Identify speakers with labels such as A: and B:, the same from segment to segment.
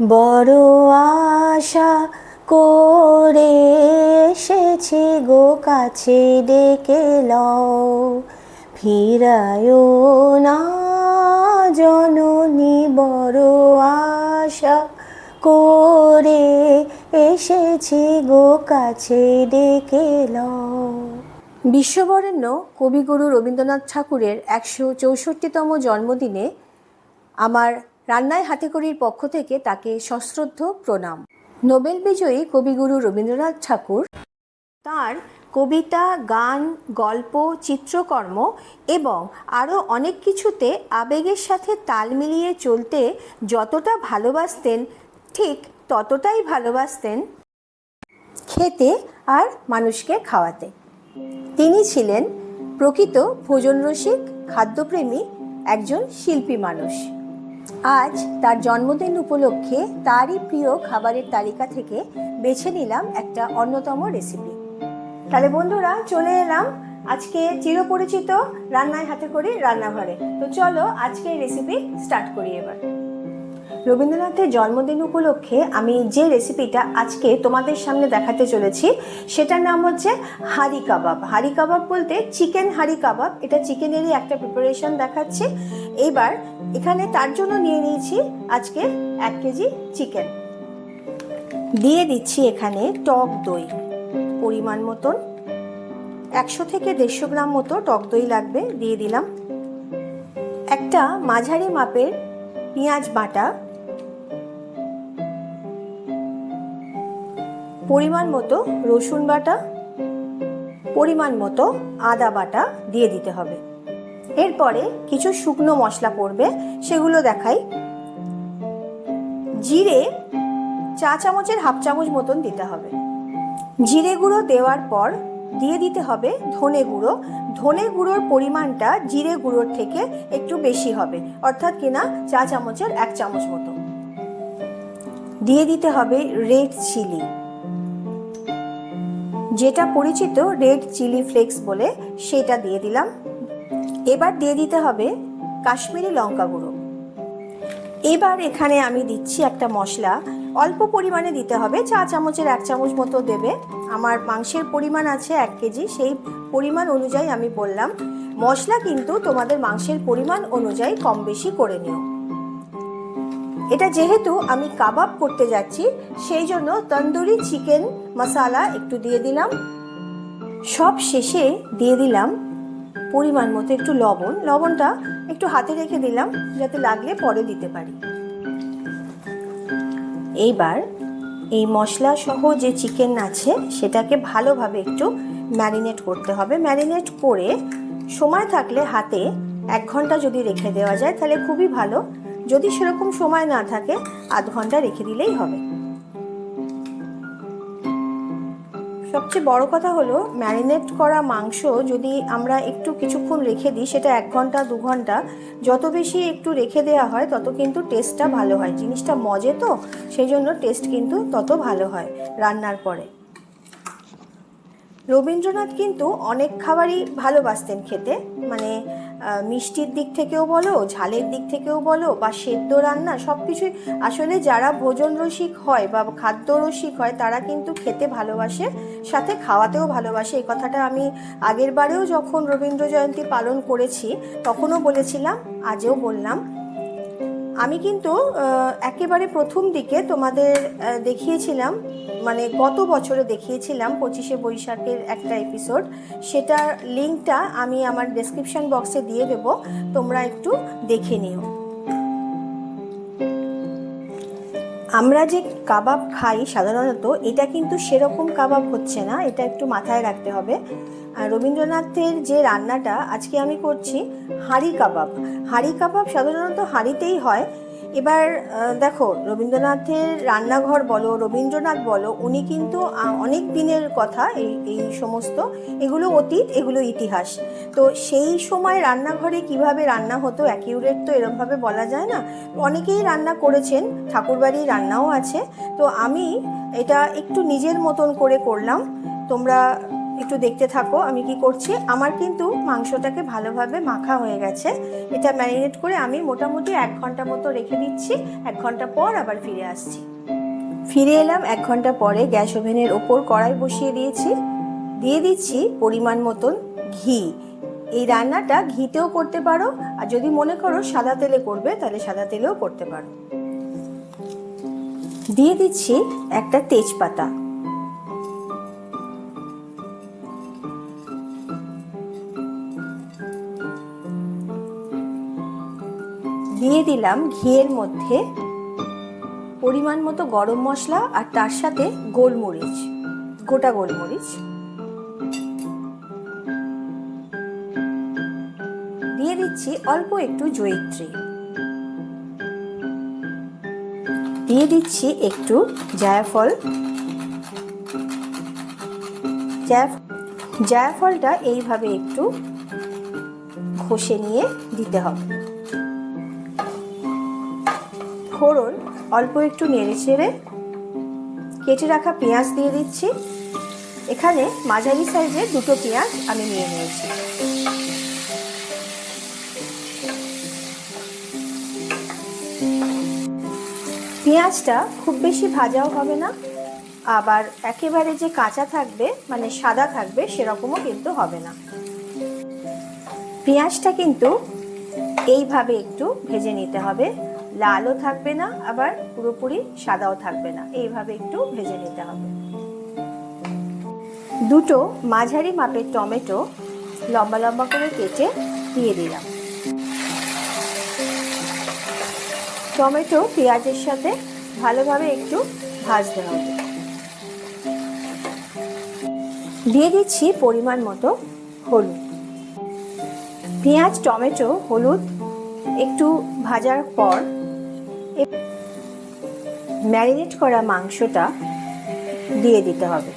A: বড় আশা করে এসেছি গো কাছে ডেকে লও। না জননী, বড় আশা করে এসেছি গো কাছে ডেকে লও। বিশ্ববরেণ্য কবিগুরু রবীন্দ্রনাথ ঠাকুরের একশো চৌষট্টিতম জন্মদিনে আমার রান্নায় হাতেকড়ির পক্ষ থেকে তাকে সশ্রদ্ধ প্রণাম। নোবেল বিজয়ী কবিগুরু রবীন্দ্রনাথ ঠাকুর তার কবিতা, গান, গল্প, চিত্রকর্ম এবং আরও অনেক কিছুতে আবেগের সাথে তাল মিলিয়ে চলতে যতটা ভালোবাসতেন, ঠিক ততটাই ভালোবাসতেন খেতে আর মানুষকে খাওয়াতে। তিনি ছিলেন প্রকৃত ভোজনরসিক, খাদ্যপ্রেমী একজন শিল্পী মানুষ। আজ তার জন্মদিন উপলক্ষে তারই প্রিয় খাবারের তালিকা থেকে বেছে নিলাম একটা অন্যতম রেসিপি তাহলে বন্ধুরা, চলে এলাম আজকে চিরপরিচিত রান্নায় হাতে করি রান্নাঘরে। তো চলো আজকে রেসিপি স্টার্ট করি এবার। রবীন্দ্রনাথের জন্মদিন উপলক্ষে আমি যে রেসিপিটা আজকে তোমাদের সামনে দেখাতে চলেছি, সেটার নাম হচ্ছে হাঁড়ি কাবাব। হাঁড়ি কাবাব বলতে চিকেন হাঁড়ি কাবাব। এটা চিকেনেরই একটা প্রিপারেশন দেখাচ্ছি। এইবার এখানে তার জন্য নিয়ে নিয়েছি আজকে এক কেজি চিকেন দিয়ে দিচ্ছি এখানে টক দই, পরিমাণ মতন। একশো থেকে দেড়শো গ্রাম মতো টক দই লাগবে, দিয়ে দিলাম। একটা মাঝারি মাপের পেঁয়াজ বাটা। পরিমাণ মতো রসুন বাটা, পরিমাণ মতো আদা বাটা দিয়ে দিতে হবে। এরপরে কিছু শুকনো মশলা পড়বে, সেগুলো দেখাই। জিরে চা চামচের হাফ চামচ মতন দিতে হবে। জিরে গুঁড়ো দেওয়ার পর দিয়ে দিতে হবে ধনে গুঁড়ো। ধনে গুঁড়োর পরিমাণটা জিরে গুঁড়োর থেকে একটু বেশি হবে, অর্থাৎ কিনা চা চামচের এক চামচ মতো। দিয়ে দিতে হবে রেড চিলি। যেটা পরিচিত রেড চিলি ফ্লেক্স বলে সেটা দিয়ে দিলাম। এবার দিয়ে দিতে হবে কাশ্মীরি লঙ্কা গুঁড়ো। এবার এখানে আমি দিচ্ছি একটা মশলা। অল্প পরিমাণে দিতে হবে, চা চামচের এক চামচ মতো দেবে। আমার মাংসের পরিমাণ আছে এক কেজি, সেই পরিমাণ অনুযায়ী আমি বললাম। মশলা কিন্তু তোমাদের মাংসের পরিমাণ অনুযায়ী কম বেশি করে নিও। এটা যেহেতু আমি কাবাব করতে যাচ্ছি, সেই জন্য তন্দুরি চিকেন মশালা একটু দিয়ে দিলাম। সব শেষে দিয়ে দিলাম পরিমাণ মতো একটু লবণ। লবণটা একটু হাতে রেখে দিলাম, যাতে লাগলে পরে দিতে পারি। এইবার এই মশলা সহ যে চিকেন আছে, সেটাকে ভালোভাবে একটু ম্যারিনেট করতে হবে। ম্যারিনেট করে সময় থাকলে হাতে এক ঘণ্টা যদি রেখে দেওয়া যায়, তাহলে খুবই ভালো। যদি সেরকম সময় না থাকে, আধ ঘণ্টা রেখে দিলেই হবে। সবচেয়ে বড় কথা হলো, ম্যারিনেট করা মাংস যদি আমরা একটু কিছুক্ষণ রেখে দিই, সেটা এক ঘণ্টা, দু ঘণ্টা, যত বেশি একটু রেখে দেওয়া হয়, তত কিন্তু টেস্টটা ভালো হয়। জিনিসটা মজে তো, সেই জন্য টেস্ট কিন্তু তত ভালো হয় রান্নার পরে। রবীন্দ্রনাথ কিন্তু অনেক খাবারই ভালোবাসতেন খেতে মানে মিষ্টির দিক থেকেও বলো, ঝালের দিক থেকেও বলো, বা সেদ্ধ রান্না সব কিছুই আসলে যারা ভোজন রসিক হয় বা খাদ্য রসিক হয়, তারা কিন্তু খেতে ভালোবাসে, সাথে খাওয়াতেও ভালোবাসে। এই কথাটা আমি আগের বারেও যখন রবীন্দ্র জয়ন্তী পালন করেছি, তখনও বলেছিলাম, আজও বললাম। আমি কিন্তু একেবারে প্রথম দিকে তোমাদের দেখিয়েছিলাম মানে গত বছরে দেখিয়েছিলাম পঁচিশে বৈশাখের একটা এপিসোড সেটার লিঙ্কটা আমি আমার ডেসক্রিপশন বক্সে দিয়ে দেবো, তোমরা একটু দেখে নিও। আমরা যে কাবাব খাই সাধারণত, এটা কিন্তু সেরকম কাবাব হচ্ছে না, এটা একটু মাথায় রাখতে হবে। আর রবীন্দ্রনাথের যে রান্নাটা, আজকে আমি করছি হাঁড়ি কাবাব। হাঁড়ি কাবাব সাধারণত হাঁড়িতেই হয় এবার দেখো, রবীন্দ্রনাথের রান্নাঘর বলো, রবীন্দ্রনাথ বলো, উনি কিন্তু অনেক দিনের কথা এই এই সমস্ত। এগুলো অতীত, এগুলো ইতিহাস। তো সেই সময় রান্নাঘরে কীভাবে রান্না হতো, অ্যাকিউরেট তো এরমভাবে বলা যায় না। অনেকেই রান্না করেছেন, ঠাকুরবাড়ির রান্নাও আছে। তো আমি এটা একটু নিজের মতন করে করলাম। তোমরা একটু দেখতে থাকো, আমি কি করছি? আমার কিন্তু মাংসটাকে ভালোভাবে মাখা হয়ে গেছে। এটা ম্যারিনেট করে আমি মোটামুটি এক ঘণ্টা মতো রেখে দিচ্ছি। এক ঘণ্টা পর আবার ফিরে আসছি। ফিরে এলাম এক ঘণ্টা পরে গ্যাস ওভেনের ওপর কড়াই বসিয়ে দিয়েছি। দিয়ে দিচ্ছি পরিমাণ মতন ঘি। এই রান্নাটা ঘিতেও করতে পারো, আর যদি মনে করো সাদা তেলে করবে, তাহলে সাদা তেলেও করতে পারো। দিয়ে দিচ্ছি একটা তেজপাতা। দিলাম ঘিয়ের মধ্যে পরিমাণ মতো গরম মশলা আর তার সাথে গোলমরিচ, গোটা গোলমরিচ। দিয়ে দিচ্ছি অল্প একটু জয়িত্রী। দিয়ে দিচ্ছি একটু জায়ফল। জায়ফ- জায়ফলটা এইভাবে একটু ঘষে নিয়ে দিতে হবে। ফোড়ন অল্প একটু নেড়ে চেড়ে কেটে রাখা পেঁয়াজ দিয়ে দিচ্ছি। এখানে মাঝারি সাইজের দুটো পেঁয়াজ আমি নিয়ে নিয়েছি। পেঁয়াজটা খুব বেশি ভাজাও হবে না। আবার একেবারে যে কাঁচা থাকবে মানে সাদা থাকবে, সেরকমও কিন্তু হবে না। পেঁয়াজটা কিন্তু এইভাবে একটু ভেজে নিতে হবে। লালও থাকবে না, আবার পুরোপুরি সাদাও থাকবে না। এইভাবে একটু ভেজে নিতে হবে। দুটো মাঝারি মাপের টমেটো লম্বা লম্বা করে কেটে দিয়ে দিলাম। টমেটো পেঁয়াজের সাথে ভালোভাবে একটু ভাজতে হবে। দিয়ে দিচ্ছি পরিমাণ মতো হলুদ। পেঁয়াজ, টমেটো, হলুদ একটু ভাজার পর ম্যারিনেট করা মাংসটা দিয়ে দিতে হবে।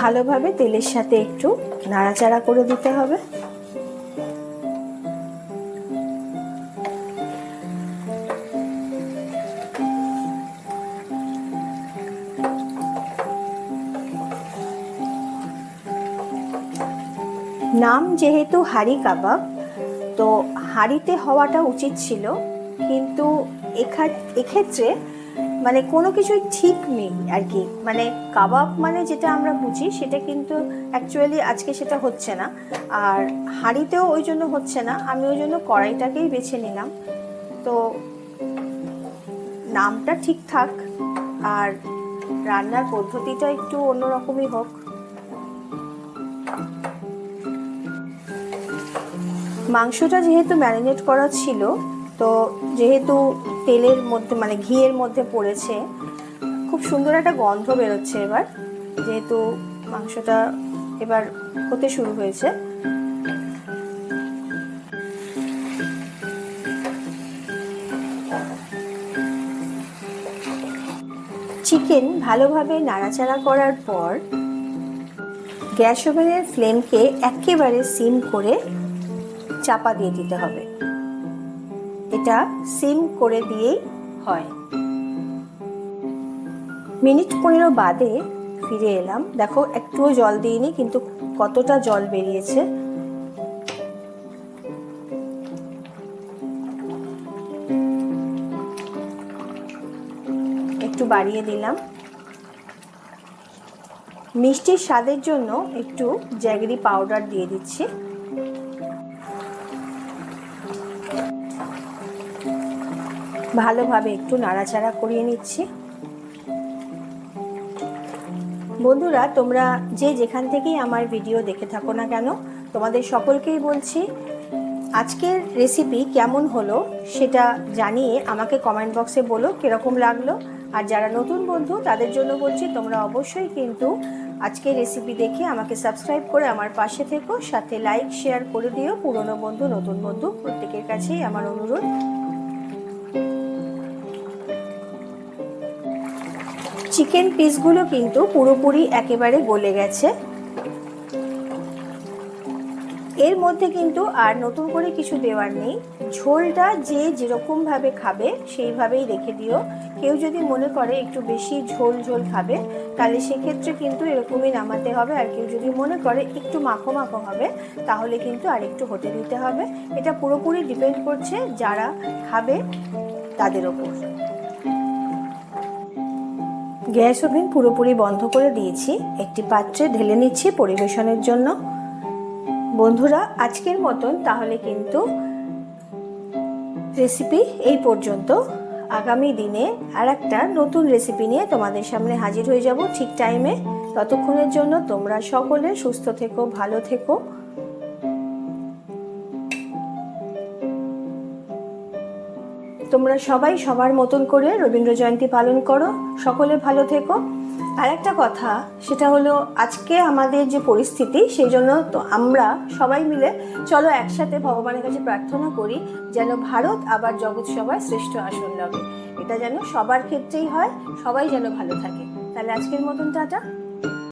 A: ভালোভাবে তেলের সাথে একটু নাড়াচাড়া করে দিতে হবে। নাম যেহেতু হাঁড়ি কাবাব, তো হাঁড়িতে হওয়াটা উচিত ছিল, কিন্তু এক্ষেত্রে মানে কোনো কিছুই ঠিক নেই আর কি মানে কাবাব মানে যেটা আমরা বুঝি, সেটা কিন্তু অ্যাকচুয়ালি আজকে সেটা হচ্ছে না। আর হাঁড়িতেও ওই জন্য হচ্ছে না, আমি ওই জন্য কড়াইটাকেই বেছে নিলাম। তো নামটা ঠিকঠাক আর রান্নার পদ্ধতিটা একটু অন্যরকমই হোক। মাংসটা যেহেতু ম্যারিনেট করা ছিল, তো যেহেতু তেলের মধ্যে মানে ঘিয়ের মধ্যে পড়েছে, খুব সুন্দর একটা গন্ধ বেরোচ্ছে এবার, যেহেতু মাংসটা এবার হতে শুরু হয়েছে। চিকেন ভালোভাবে নাড়াচাড়া করার পর গ্যাস ওভেনের ফ্লেমকে একেবারে সিম করে চাপা দিয়ে দিতে হবে। এটা সিম করে দিয়েই হয়। মিনিট পনেরো বাদে ফিরে এলাম। দেখো, একটুও জল দিইনি, কিন্তু কতটা জল বেরিয়েছে। একটু বাড়িয়ে দিলাম। মিষ্টির স্বাদের জন্য একটু জ্যাগরি পাউডার দিয়ে দিচ্ছি। ভালোভাবে একটু নাড়াচাড়া করিয়ে নিচ্ছি। বন্ধুরা, তোমরা যে যেখান থেকেই আমার ভিডিও দেখে থাকো না কেন, তোমাদের সকলকেই বলছি, আজকের রেসিপি কেমন হলো সেটা জানিয়ে আমাকে কমেন্ট বক্সে বলো কীরকম লাগল। আর যারা নতুন বন্ধু, তাদের জন্য বলছি, তোমরা অবশ্যই কিন্তু আজকের রেসিপি দেখে আমাকে সাবস্ক্রাইব করে আমার পাশে থেকো। সাথে লাইক শেয়ার করে দিও। পুরনো বন্ধু, নতুন বন্ধু, প্রত্যেকের কাছেই আমার অনুরোধ। চিকেন পিসগুলো কিন্তু পুরোপুরি একেবারে গলে গেছে। এর মধ্যে কিন্তু আর নতুন করে কিছু দেওয়ার নেই। ঝোলটা যে যেরকমভাবে খাবে সেইভাবেই রেখে দিও। কেউ যদি মনে করে একটু বেশি ঝোল ঝোল খাবে, তাহলে সেক্ষেত্রে কিন্তু এরকমই নামাতে হবে। আর কেউ যদি মনে করে একটু মাখো মাখো হবে, তাহলে কিন্তু আর একটু হতে দিতে হবে। এটা পুরোপুরি ডিপেন্ড করছে যারা খাবে তাদের ওপর। গ্যাস ওভেন পুরোপুরি বন্ধ করে দিয়েছি। একটি পাত্রে ঢেলে নিচ্ছি পরিবেশনের জন্য। বন্ধুরা, আজকের মতন তাহলে কিন্তু রেসিপি এই পর্যন্ত। আগামী দিনে আর একটা নতুন রেসিপি নিয়ে তোমাদের সামনে হাজির হয়ে যাব ঠিক টাইমে। ততক্ষণের জন্য তোমরা সকলে সুস্থ থেকো, ভালো থেকো। তোমরা সবাই সবার মতন করে রবীন্দ্র জয়ন্তী পালন করো। সকলে ভালো থেকো। আর একটা কথা, সেটা হলো আজকে আমাদের যে পরিস্থিতি, সেই জন্য তো আমরা সবাই মিলে চলো একসাথে ভগবানের কাছে প্রার্থনা করি, যেন ভারত আবার জগৎ সবার শ্রেষ্ঠ আসন লবে এটা যেন সবার ক্ষেত্রেই হয়, সবাই যেন ভালো থাকে। তাহলে আজকের মতন টাটা।